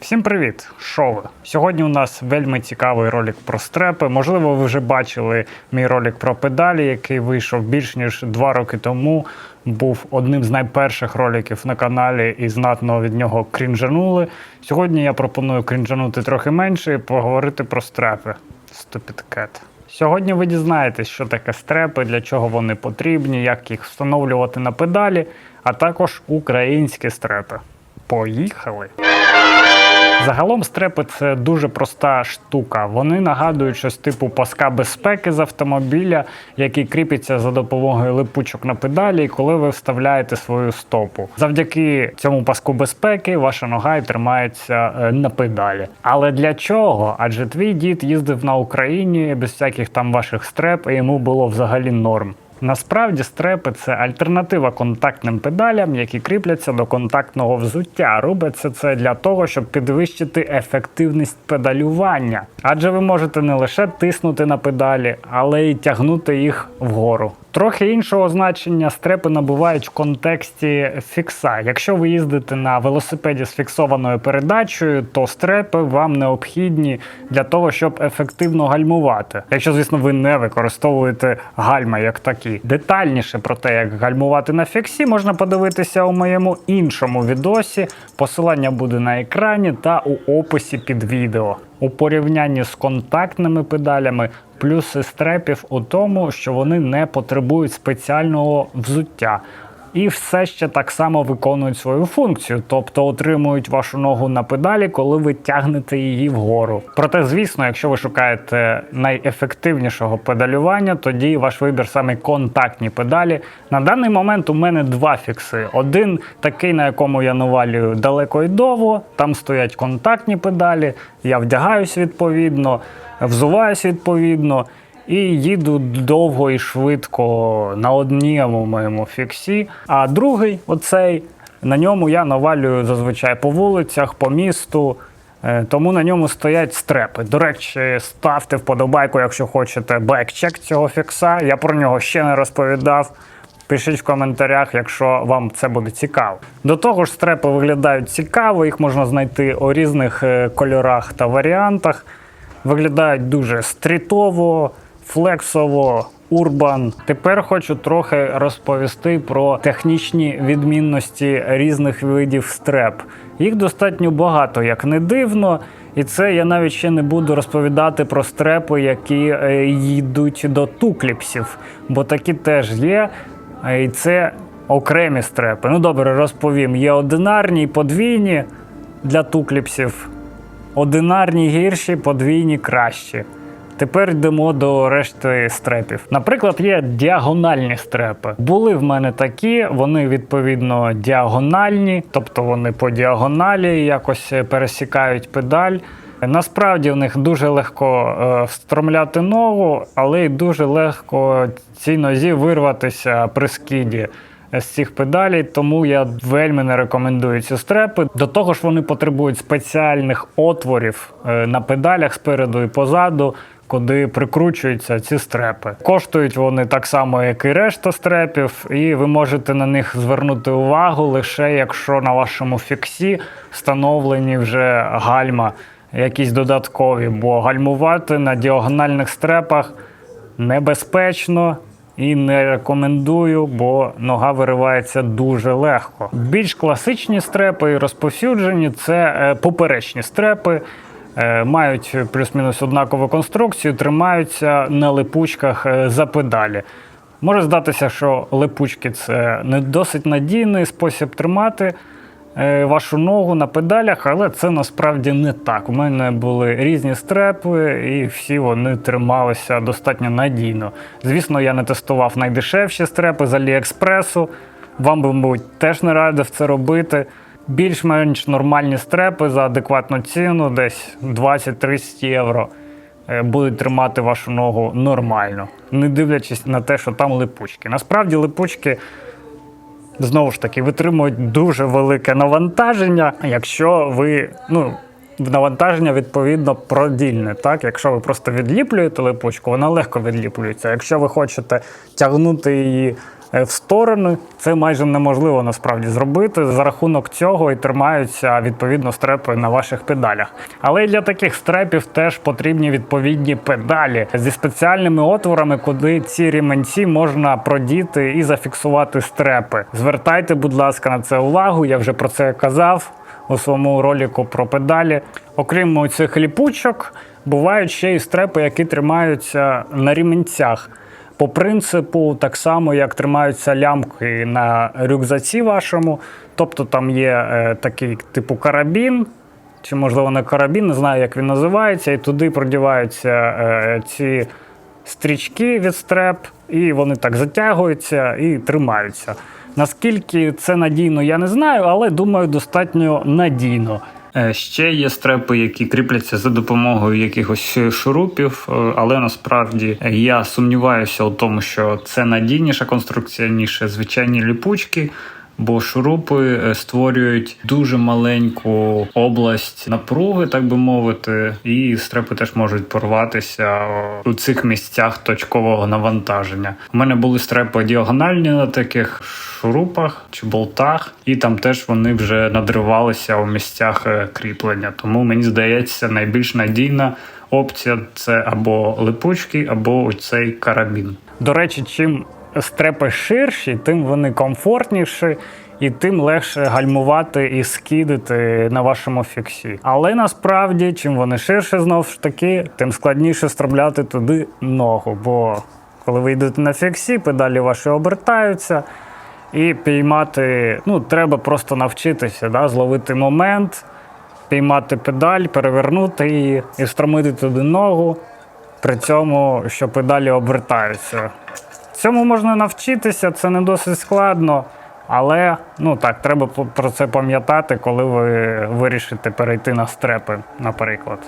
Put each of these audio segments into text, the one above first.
Всім привіт! Що ви? Сьогодні у нас вельми цікавий ролик про стрепи. Можливо, ви вже бачили мій ролик про педалі, який вийшов більш ніж два роки тому. Був одним з найперших роликів на каналі і знатно від нього крінжанули. Сьогодні я пропоную крінжанути трохи менше і поговорити про стрепи. Ступідкет. Сьогодні ви дізнаєтесь, що таке стрепи, для чого вони потрібні, як їх встановлювати на педалі, а також українські стрепи. Поїхали! Загалом стрепи це дуже проста штука. Вони нагадують щось типу паска безпеки з автомобіля, який кріпиться за допомогою липучок на педалі, коли ви вставляєте свою стопу. Завдяки цьому паску безпеки ваша нога і тримається е, на педалі. Але для чого? Адже твій дід їздив на Україні без всяких там ваших стреп, і йому було взагалі норм. Насправді стрепи це альтернатива контактним педалям, які кріпляться до контактного взуття. Робиться це для того, щоб підвищити ефективність педалювання. Адже ви можете не лише тиснути на педалі, але й тягнути їх вгору. Трохи іншого значення стрепи набувають в контексті фікса. Якщо ви їздите на велосипеді з фіксованою передачею, то стрепи вам необхідні для того, щоб ефективно гальмувати. Якщо, звісно, ви не використовуєте гальма як такі. Детальніше про те, як гальмувати на фіксі, можна подивитися у моєму іншому відосі. Посилання буде на екрані та у описі під відео. У порівнянні з контактними педалями плюси стрепів у тому, що вони не потребують спеціального взуття. І все ще так само виконують свою функцію, тобто отримують вашу ногу на педалі, коли ви тягнете її вгору. Проте, звісно, якщо ви шукаєте найефективнішого педалювання, тоді ваш вибір саме контактні педалі. На даний момент у мене два фікси: один такий, на якому я навалюю далеко і довго. Там стоять контактні педалі, я вдягаюсь відповідно, взуваюсь відповідно. І їду довго і швидко на одному моєму фіксі. А другий, оцей, на ньому я навалюю зазвичай по вулицях, по місту. Е, Тому на ньому стоять стрепи. До речі, ставте вподобайку, якщо хочете бекчек цього фікса. Я про нього ще не розповідав. Пишіть в коментарях, якщо вам це буде цікаво. До того ж, стрепи виглядають цікаво, їх можна знайти у різних е, кольорах та варіантах. Виглядають дуже стрітово, флексово, урбан. Тепер хочу трохи розповісти про технічні відмінності різних видів стреп. Їх достатньо багато, як не дивно. І це я навіть ще не буду розповідати про стрепи, які е, йдуть до тукліпсів, бо такі теж є. Е, І це окремі стрепи. Ну добре, розповім. Є одинарні і подвійні для тукліпсів. Одинарні гірші, подвійні кращі. Тепер йдемо до решти стрепів. Наприклад, є діагональні стрепи. Були в мене такі, вони відповідно діагональні, тобто вони по діагоналі якось пересікають педаль. Насправді в них дуже легко е, встромляти ногу, але й дуже легко цій нозі вирватися при скиді з цих педалей, тому я вельми не рекомендую ці стрепи. До того ж, вони потребують спеціальних отворів е, на педалях спереду і позаду. Куди прикручуються ці стрепи. Коштують вони так само, як і решта стрепів, і ви можете на них звернути увагу лише якщо на вашому фіксі встановлені вже гальма, якісь додаткові, бо гальмувати на діагональних стрепах небезпечно і не рекомендую, бо нога виривається дуже легко. Більш класичні стрепи і розповсюджені це е, поперечні стрепи. Е, Мають плюс-мінус однакову конструкцію, тримаються на липучках е, за педалі. Може здатися, що липучки це не досить надійний спосіб тримати е, вашу ногу на педалях, але це насправді не так. У мене були різні стрепи, і всі вони трималися достатньо надійно. Звісно, я не тестував найдешевші стрепи з Аліекспресу. Вам би, мабуть, теж не радив це робити. Більш-менш нормальні стрепи за адекватну ціну, десь 20-30 євро, е, будуть тримати вашу ногу нормально, не дивлячись на те, що там липучки. Насправді липучки знову ж таки витримують дуже велике навантаження, якщо ви. ну, Навантаження відповідно продільне. Так? Якщо ви просто відліплюєте липучку, вона легко відліплюється. Якщо ви хочете тягнути її в сторони. Це майже неможливо насправді зробити. За рахунок цього і тримаються відповідно стрепи на ваших педалях. Але й для таких стрепів теж потрібні відповідні педалі зі спеціальними отворами, куди ці ріменці можна продіти і зафіксувати стрепи. Звертайте, будь ласка, на це увагу. Я вже про це казав у своєму ролику про педалі. Окрім цих ліпучок, бувають ще і стрепи, які тримаються на ріменцях. По принципу, так само, як тримаються лямки на рюкзаці вашому. Тобто там є е, такий типу карабін, чи можливо не карабін, не знаю, як він називається, і туди продіваються е, ці стрічки від стреп, і вони так затягуються і тримаються. Наскільки це надійно, я не знаю, але думаю, достатньо надійно. Е, Ще є стрепи, які кріпляться за допомогою якихось шурупів, е, але насправді я сумніваюся у тому, що це надійніша конструкція, ніж звичайні ліпучки. Бо шурупи е, створюють дуже маленьку область напруги, так би мовити, і стрепи теж можуть порватися у цих місцях точкового навантаження. У мене були стрепи діагональні на таких шурупах чи болтах, і там теж вони вже надривалися у місцях е, кріплення. Тому мені здається, найбільш надійна опція це або липучки, або цей карабін. До речі, чим стрепи ширші, тим вони комфортніші. І тим легше гальмувати і скидати на вашому фіксі. Але насправді, чим вони ширше, знову ж таки, тим складніше стробляти туди ногу. Бо коли ви йдете на фіксі, педалі ваші обертаються, і піймати, ну, треба просто навчитися, да, зловити момент, піймати педаль, перевернути її і стромити туди ногу, при цьому, що педалі обертаються. Цьому можна навчитися, це не досить складно. Але ну так, треба про це пам'ятати, коли ви вирішите перейти на стрепи, наприклад.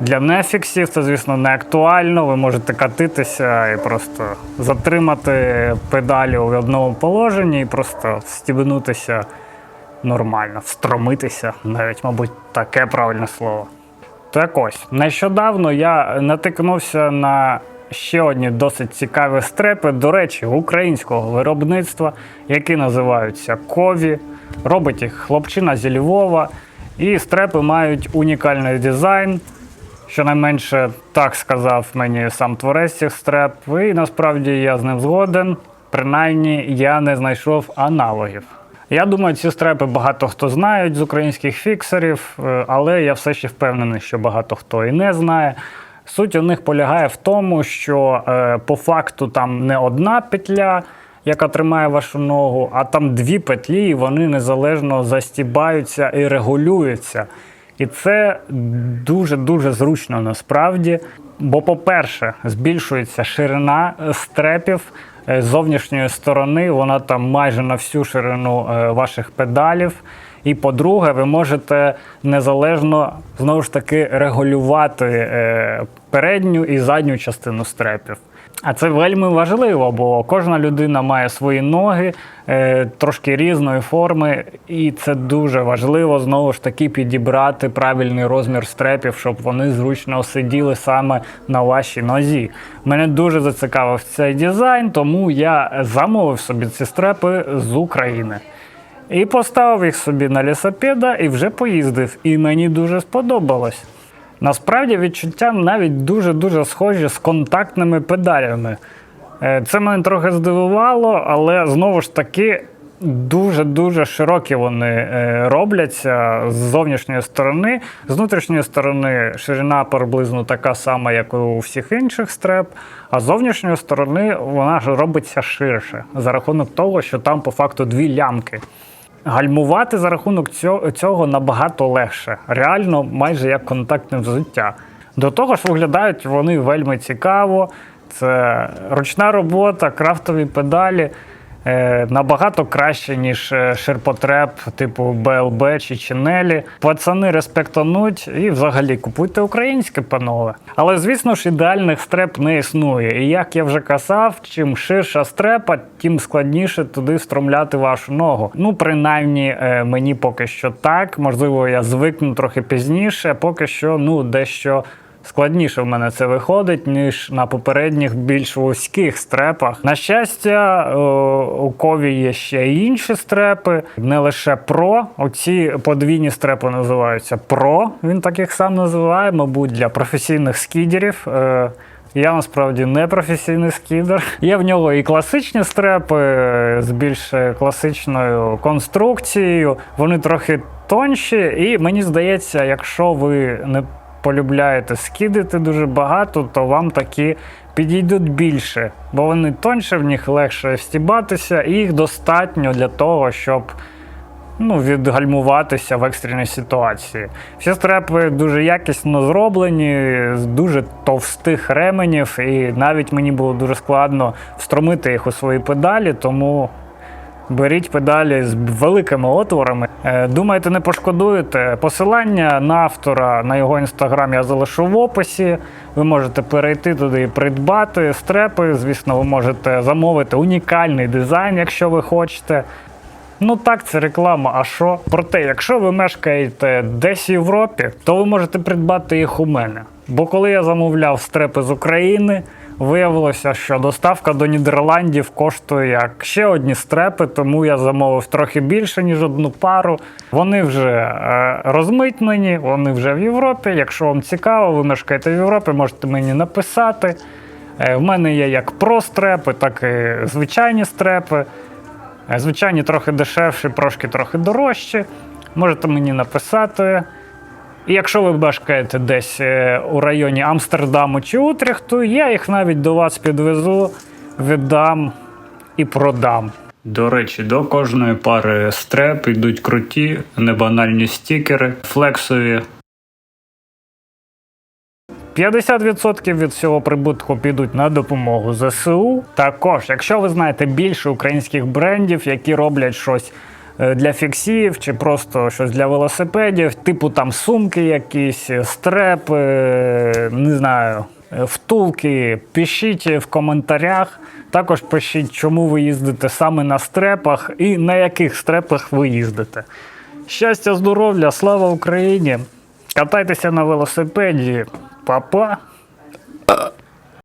Для нефіксів це, звісно, не актуально. Ви можете катитися і просто затримати педалі у одному положенні і просто встібнутися нормально, встромитися, навіть, мабуть, таке правильне слово. Так ось, нещодавно я натикнувся на ще одні досить цікаві стрепи, до речі, українського виробництва, які називаються Кові. Робить їх хлопчина зі Львова. І стрепи мають унікальний дизайн. Щонайменше так сказав мені сам творець цих стреп. І насправді я з ним згоден. Принаймні я не знайшов аналогів. Я думаю, ці стрепи багато хто знають з українських фіксерів, е, але я все ще впевнений, що багато хто і не знає. Суть у них полягає в тому, що е, по факту там не одна петля, яка тримає вашу ногу, а там дві петлі, і вони незалежно застібаються і регулюються. І це дуже-дуже зручно насправді. Бо, по-перше, збільшується ширина е, стрепів е, зовнішньої сторони, вона там майже на всю ширину ваших педалів. І по-друге, ви можете незалежно знову ж таки регулювати е, передню і задню частину стрепів. А це вельми важливо, бо кожна людина має свої ноги е, трошки різної форми, і це дуже важливо знову ж таки підібрати правильний розмір стрепів, щоб вони зручно сиділи саме на вашій нозі. Мене дуже зацікавив цей дизайн, тому я замовив собі ці стрепи з України. І поставив їх собі на лісопеда і вже поїздив. І мені дуже сподобалось. Насправді відчуття навіть дуже-дуже схожі з контактними педалями. Е, Це мене трохи здивувало, але знову ж таки дуже-дуже широкі вони е, робляться з зовнішньої сторони. З внутрішньої сторони ширина приблизно така сама, як у всіх інших стреп, а з зовнішньої сторони вона ж робиться ширше за рахунок того, що там по факту дві лямки. Гальмувати за рахунок цього, набагато легше, реально майже як контактне взуття. До того ж, виглядають вони вельми цікаво. Це ручна робота, крафтові педалі набагато краще, ніж е, ширпотреб типу BLB чи Чинелі. Пацани респектануть і взагалі купуйте українське панове. Але звісно ж, ідеальних стреп не існує. І як я вже казав, чим ширша стрепа, тим складніше туди встромляти вашу ногу. Ну, принаймні, е, мені поки що так. Можливо, я звикну трохи пізніше, поки що ну, дещо Складніше в мене це виходить, ніж на попередніх більш вузьких стрепах. На щастя, у кові є ще й інші стрепи, не лише про. Оці подвійні стрепи називаються про. Він так їх сам називає, мабуть, для професійних скідерів. Е, Я насправді не професійний скідер. Є в нього і класичні стрепи е, з більш класичною конструкцією. Вони трохи тонші, і мені здається, якщо ви не полюбляєте скидати дуже багато, то вам такі підійдуть більше, бо вони тоньше, в них легше стібатися, і їх достатньо для того, щоб ну, відгальмуватися в екстреній ситуації. Всі стрепи дуже якісно зроблені, з дуже товстих ременів, і навіть мені було дуже складно встромити їх у свої педалі, тому беріть педалі з великими отворами. Е, Думаєте, не пошкодуєте? Посилання на автора на його інстаграм я залишу в описі. Ви можете перейти туди і придбати стрепи. Звісно, ви можете замовити унікальний дизайн, якщо ви хочете. Ну так, це реклама. А що? Проте, якщо ви мешкаєте десь в Європі, то ви можете придбати їх у мене. Бо коли я замовляв стрепи з України, виявилося, що доставка до Нідерландів коштує як ще одні стрепи, тому я замовив трохи більше, ніж одну пару. Вони вже е, розмитнені, вони вже в Європі. Якщо вам цікаво, ви мешкаєте в Європі, можете мені написати. Е, В мене є як про стрепи, так і звичайні стрепи. Е, Звичайні трохи дешевші, трошки трохи дорожчі. Можете мені написати. І якщо ви мешкаєте десь е, у районі Амстердаму чи Утрехту, я їх навіть до вас підвезу, віддам і продам. До речі, до кожної пари стреп йдуть круті, небанальні стікери, флексові. 50% від всього прибутку підуть на допомогу ЗСУ. Також, якщо ви знаєте більше українських брендів, які роблять щось для фіксів чи просто щось для велосипедів, типу там сумки якісь, стрепи, е, не знаю, е, втулки, пишіть в коментарях. Також пишіть, чому ви їздите саме на стрепах і на яких стрепах ви їздите. Щастя, здоров'я, слава Україні! Катайтеся на велосипеді. Па-па!